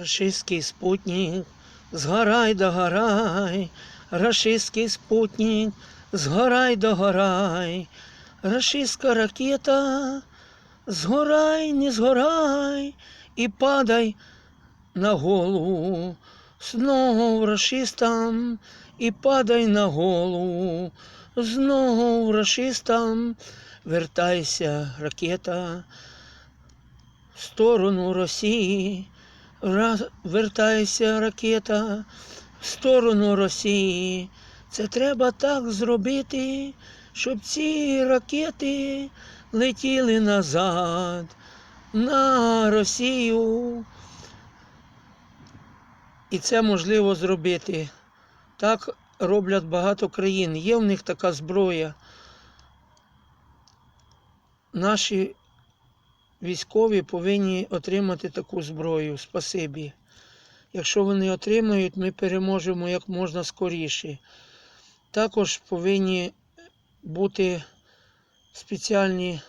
Рашистський спутник, згорай догорай, рашистський спутник, згорай догорай, рашистська ракета, згорай, не згорай, і падай на голову, знову рашистам, і падай на голову, знову рашистам, вертайся, ракета, в сторону Росії. Раз, вертайся, ракета, в сторону Росії. Це треба так зробити, щоб ці ракети летіли назад на Росію. І це можливо зробити. Так роблять багато країн. Є в них така зброя. Наші військові повинні отримати таку зброю. Спасибі. Якщо вони отримають, ми переможемо як можна скоріше. Також повинні бути спеціальні,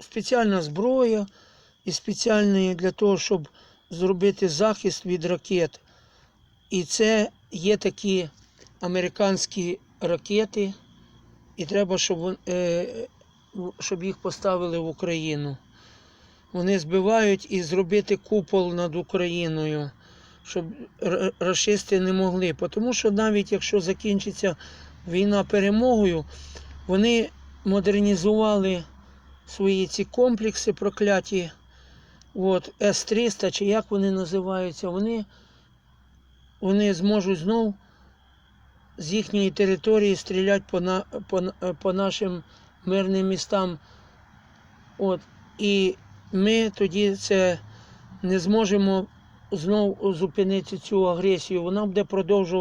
спеціальна зброя і спеціальні для того, щоб зробити захист від ракет. І це є такі американські ракети, і треба, щоб, е, щоб їх поставили в Україну. Вони збивають і зробити купол над Україною, щоб р- рашисти не могли. Тому що навіть якщо закінчиться війна перемогою, вони модернізували свої ці комплекси прокляті. От, С-300, чи як вони називаються, вони, вони зможуть знов з їхньої території стріляти по, на, по, по нашим мирним містам. От, і ми тоді це не зможемо знову зупинити цю агресію. Вона буде продовжуватися.